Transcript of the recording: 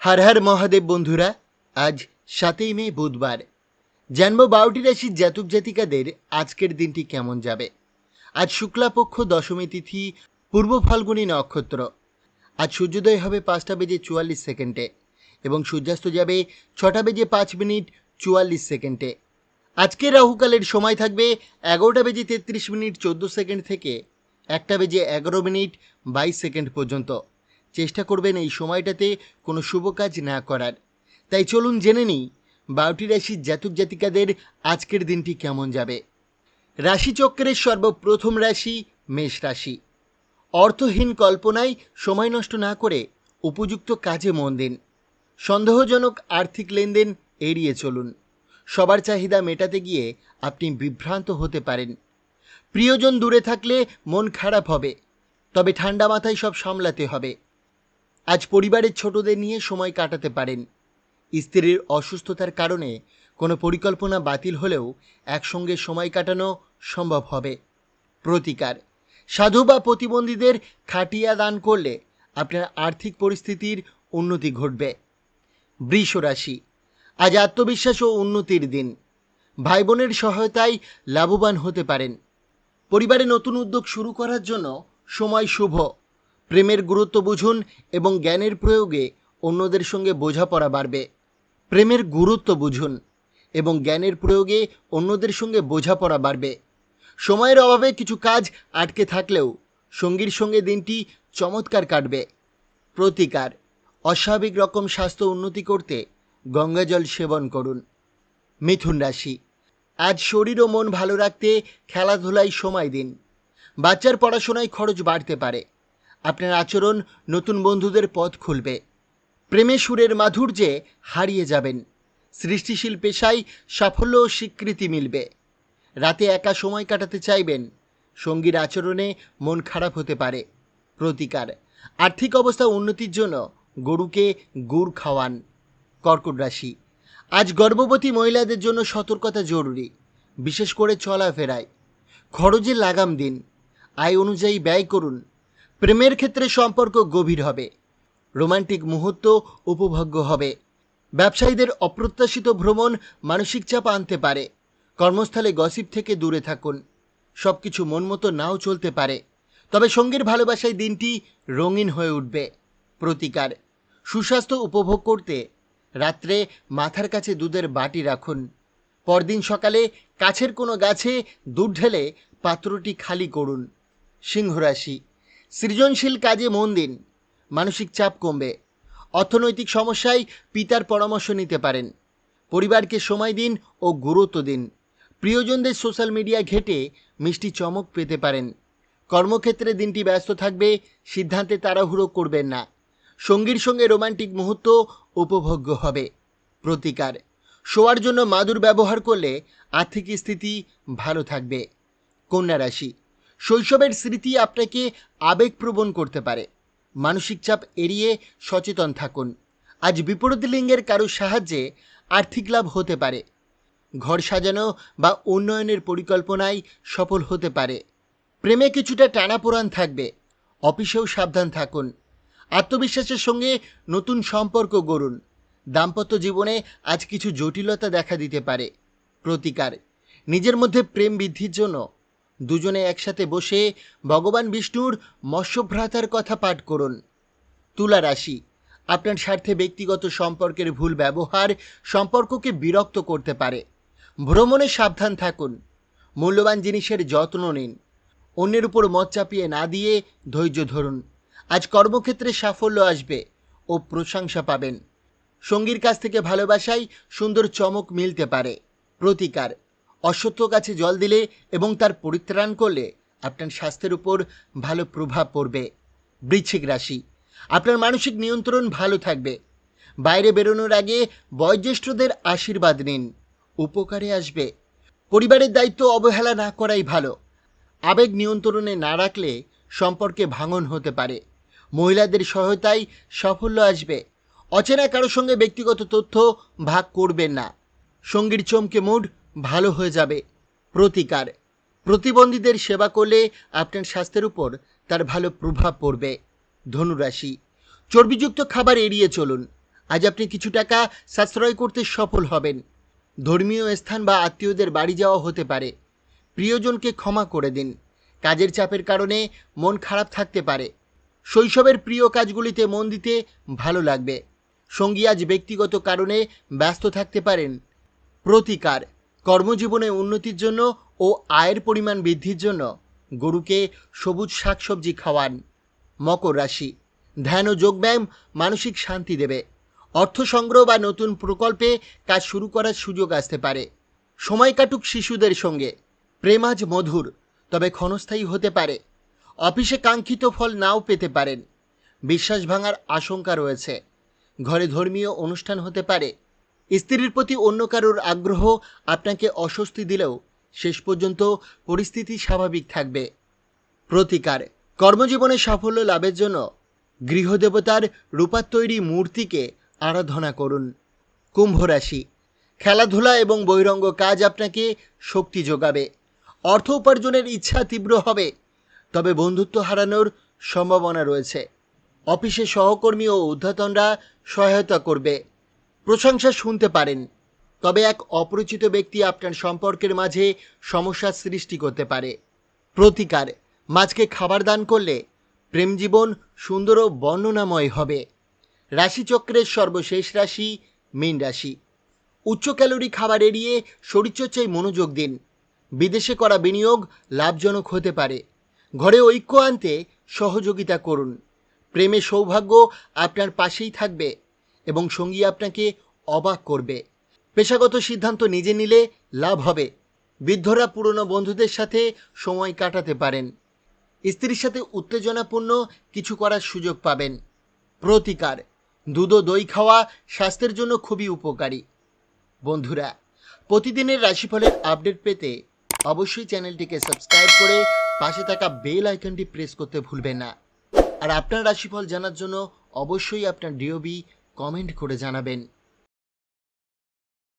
হর হর মহাদেব বন্ধুরা, আজ সাতই মে বুধবার। জানব বারোটি রাশির জাতক জাতিকাদের আজকের দিনটি কেমন যাবে? আজ শুক্লাপক্ষ দশমী তিথি, পূর্ব ফাল্গুনী নক্ষত্র। আজ সূর্যোদয় হবে পাঁচটা বেজে চুয়াল্লিশ সেকেন্ডে এবং সূর্যাস্ত যাবে ছটা বেজে পাঁচ মিনিট চুয়াল্লিশ সেকেন্ডে। আজকের রাহুকালের সময় থাকবে এগারোটা বেজে তেত্রিশ মিনিট চোদ্দ সেকেন্ড থেকে একটা বেজে এগারো মিনিট বাইশ সেকেন্ড পর্যন্ত। চেষ্টা করবেন এই সময়টাতে কোনো শুভ কাজ না করার। তাই চলুন জেনে নিই, বারোটি রাশির জাতক জাতিকাদের আজকের দিনটি কেমন যাবে। রাশিচক্রের সর্বপ্রথম রাশি মেষ রাশি। অর্থহীন কল্পনায় সময় নষ্ট না করে উপযুক্ত কাজে মন দিন। সন্দেহজনক আর্থিক লেনদেন এড়িয়ে চলুন। সবার চাহিদা মেটাতে গিয়ে আপনি বিভ্রান্ত হতে পারেন। প্রিয়জন দূরে থাকলে মন খারাপ হবে, তবে ঠান্ডা মাথায় সব সামলাতে হবে। আজ পরিবারের ছোটদের নিয়ে সময় কাটাতে পারেন। স্ত্রীর অসুস্থতার কারণে কোনো পরিকল্পনা বাতিল হলেও একসঙ্গে সময় কাটানো সম্ভব হবে। প্রতিকার। সাধু বা প্রতিবন্ধীদের খাটিয়া দান করলে আপনার আর্থিক পরিস্থিতির উন্নতি ঘটবে। বৃষ রাশি আজ আত্মবিশ্বাস ও উন্নতির দিন। ভাই বোনের সহায়তায় লাভবান হতে পারেন। পরিবারে নতুন উদ্যোগ শুরু করার জন্য সময় শুভ। প্রেমের গুরুত্ব বুঝুন এবং জ্ঞানের প্রয়োগে অন্যদের সঙ্গে বোঝাপড়া বাড়বে। প্রেমের গুরুত্ব বুঝুন এবং জ্ঞানের প্রয়োগে অন্যদের সঙ্গে বোঝাপড়া বাড়বে। সময়ের অভাবে কিছু কাজ আটকে থাকলেও সঙ্গীর সঙ্গে দিনটি চমৎকার কাটবে। প্রতিকার, অস্বাভাবিক রকম স্বাস্থ্য উন্নতি করতে গঙ্গাজল সেবন করুন। মিথুন রাশি, আজ শরীর ও মন ভালো রাখতে খেলাধুলায় সময় দিন। বাচ্চার পড়াশোনায় খরচ বাড়তে পারে। আপনার আচরণ নতুন বন্ধুদের পথ খুলবে। প্রেমে সুরের মাধুর্যে হারিয়ে যাবেন। সৃষ্টিশীল পেশায় সাফল্য ও স্বীকৃতি মিলবে। রাতে একা সময় কাটাতে চাইবেন। সঙ্গীর আচরণে মন খারাপ হতে পারে। প্রতিকার। আর্থিক অবস্থা উন্নতির জন্য গরুকে গুড় খাওয়ান। কর্কট রাশি। আজ গর্ভবতী মহিলাদের জন্য সতর্কতা জরুরি, বিশেষ করে চলাফেরায়। খরচে লাগাম দিন। আয় অনুযায়ী ব্যয় করুন। প্রেমের ক্ষেত্রে সম্পর্ক গভীর হবে, রোমান্টিক মুহূর্ত উপভোগ্য হবে। ব্যবসায়ীদের অপ্রত্যাশিত ভ্রমণ মানসিক চাপ আনতে পারে। কর্মস্থলে গসিপ থেকে দূরে থাকুন। সব কিছু মন মতো নাও চলতে পারে। তবে সঙ্গীর ভালোবাসায় দিনটি রঙিন হয়ে উঠবে। প্রতিকার, সুস্বাস্থ্য উপভোগ করতে রাত্রে মাথার কাছে দুধের বাটি রাখুন। পরদিন সকালে কাছের কোনো গাছে দুধ ঢেলে পাত্রটি খালি করুন। সিংহ রাশি সৃজনশীল কাজে মন দিন। মানসিক চাপ কমবে। অর্থনৈতিক সমস্যায় পিতার পরামর্শ নিতে পারেন। পরিবারকে সময় দিন ও গুরুত্ব দিন। প্রিয়জনদের সোশ্যাল মিডিয়া ঘেটে মিষ্টি চমক পেতে পারেন। কর্মক্ষেত্রে দিনটি ব্যস্ত থাকবে, সিদ্ধান্তে তাড়াহুড়ো করবেন না। সঙ্গীর সঙ্গে রোমান্টিক মুহূর্ত উপভোগ্য হবে। প্রতিকার। শোয়ার জন্য মাদুর ব্যবহার করলে আর্থিক স্থিতি ভালো থাকবে। কন্যা রাশি। শৈশবের স্মৃতি আপনাকে আবেগপ্রবণ করতে পারে। মানসিক চাপ এড়িয়ে সচেতন থাকুন। আজ বিপরীত লিঙ্গের কারও সাহায্যে আর্থিক লাভ হতে পারে। ঘর সাজানো বা উন্নয়নের পরিকল্পনায় সফল হতে পারে। প্রেমে কিছুটা টানাপোড়ান থাকবে। অফিসেও সাবধান থাকুন। আত্মবিশ্বাসের সঙ্গে নতুন সম্পর্ক গড়ুন। দাম্পত্য জীবনে আজ কিছু জটিলতা দেখা দিতে পারে। প্রতিকার। নিজের মধ্যে প্রেম বৃদ্ধির জন্য দুজনে একসাথে বসে ভগবান বিষ্ণুর মৎস্যভ্রাতার কথা পাঠ করুন। তুলা রাশি, আপনার স্বার্থে ব্যক্তিগত সম্পর্কের ভুল ব্যবহার সম্পর্ককে বিরক্ত করতে পারে। ভ্রমণে সাবধান থাকুন, মূল্যবান জিনিসের যত্ন নিন, অন্যের উপর মত চাপিয়ে না দিয়ে ধৈর্য ধরুন। আজ কর্মক্ষেত্রে সাফল্য আসবে ও প্রশংসা পাবেন। সঙ্গীর কাছ থেকে ভালোবাসায় সুন্দর চমক মিলতে পারে। প্রতিকার। অসত্য গাছে জল দিলে এবং তার পরিত্রাণ করলে আপনার স্বাস্থ্যের উপর ভালো প্রভাব পড়বে। বৃশ্চিক রাশি, আপনার মানসিক নিয়ন্ত্রণ ভালো থাকবে। বাইরে বেরোনোর আগে বয়োজ্যেষ্ঠদের আশীর্বাদ নিন, উপকারে আসবে। পরিবারের দায়িত্ব অবহেলা না করাই ভালো। আবেগ নিয়ন্ত্রণে না রাখলে সম্পর্কে ভাঙন হতে পারে। মহিলাদের সহায়তায় সাফল্য আসবে। অচেনা কারোর সঙ্গে ব্যক্তিগত তথ্য ভাগ করবেন না। সঙ্গীর চমকে মুড ভালো হয়ে যাবে। প্রতিকার। প্রতিবন্ধীদের সেবা করলে আপনার স্বাস্থ্যের উপর তার ভালো প্রভাব পড়বে। ধনুরাশি। চর্বিযুক্ত খাবার এড়িয়ে চলুন। আজ আপনি কিছু টাকা সাশ্রয় করতে সফল হবেন। ধর্মীয় স্থান বা আত্মীয়দের বাড়ি যাওয়া হতে পারে। প্রিয়জনকে ক্ষমা করে দিন। কাজের চাপের কারণে মন খারাপ থাকতে পারে। শৈশবের প্রিয় কাজগুলিতে মন দিতে ভালো লাগবে। সঙ্গী আজ ব্যক্তিগত কারণে ব্যস্ত থাকতে পারেন। প্রতিকার। কর্মজীবনে উন্নতির জন্য ও আয়ের পরিমাণ বৃদ্ধির জন্য গরুকে সবুজ শাকসবজি খাওয়ান মকর রাশি। ধ্যান ও যোগব্যায়াম মানসিক শান্তি দেবে। অর্থ সংগ্রহ বা নতুন প্রকল্পে কাজ শুরু করার সুযোগ আসতে পারে। সময় কাটুক শিশুদের সঙ্গে। প্রেম আজ মধুর, তবে ক্ষণস্থায়ী হতে পারে। অফিসে কাঙ্ক্ষিত ফল নাও পেতে পারেন। বিশ্বাস ভাঙার আশঙ্কা রয়েছে। ঘরে ধর্মীয় অনুষ্ঠান হতে পারে। স্ত্রীর প্রতি অন্য কারোর আগ্রহ আপনাকে অস্বস্তি দিলেও শেষ পর্যন্ত পরিস্থিতি স্বাভাবিক থাকবে। প্রতিকার। কর্মজীবনে সাফল্য লাভের জন্য গৃহদেবতার রূপার তৈরি মূর্তিকে আরাধনা করুন। কুম্ভ রাশি। খেলাধুলা এবং বহিরঙ্গ কাজ আপনাকে শক্তি যোগাবে। অর্থ উপার্জনের ইচ্ছা তীব্র হবে, তবে বন্ধুত্ব হারানোর সম্ভাবনা রয়েছে। অফিসে সহকর্মী ও ঊর্ধ্বতনরা সহায়তা করবে। প্রশংসা শুনতে পারেন। তবে এক অপরিচিত ব্যক্তি আপনার সম্পর্কের মাঝে সমস্যার সৃষ্টি করতে পারে। প্রতিকার মাছকে খাবার দান করলে প্রেম জীবন সুন্দর ও বর্ণনাময় হবে। রাশিচক্রের সর্বশেষ রাশি মীন রাশি। উচ্চ ক্যালোরি খাবার এড়িয়ে শরীরচর্চায় মনোযোগ দিন। বিদেশে করা বিনিয়োগ লাভজনক হতে পারে। ঘরে ঐক্য আনতে সহযোগিতা করুন। প্রেমে সৌভাগ্য আপনার পাশেই থাকবে। এবং সঙ্গী আপনাকে অবাক করবে। পেশাগত সিদ্ধান্ত নিজে নিলে লাভ হবে। বৃদ্ধরা পুরনো বন্ধুদের সাথে সময় কাটাতে পারেন। স্ত্রীর সাথে উত্তেজনাপূর্ণ কিছু করার সুযোগ পাবেন। প্রতিকার। দুধ ও দই খাওয়া স্বাস্থ্যের জন্য খুবই উপকারী। বন্ধুরা, প্রতিদিনের রাশিফলের আপডেট পেতে অবশ্যই চ্যানেলটিকে সাবস্ক্রাইব করে পাশে থাকা বেল আইকনটি প্রেস করতে ভুলবেন না। আর আপনার রাশিফল জানার জন্য অবশ্যই আপনার ডিওবি কমেন্ট করে জানাবেন।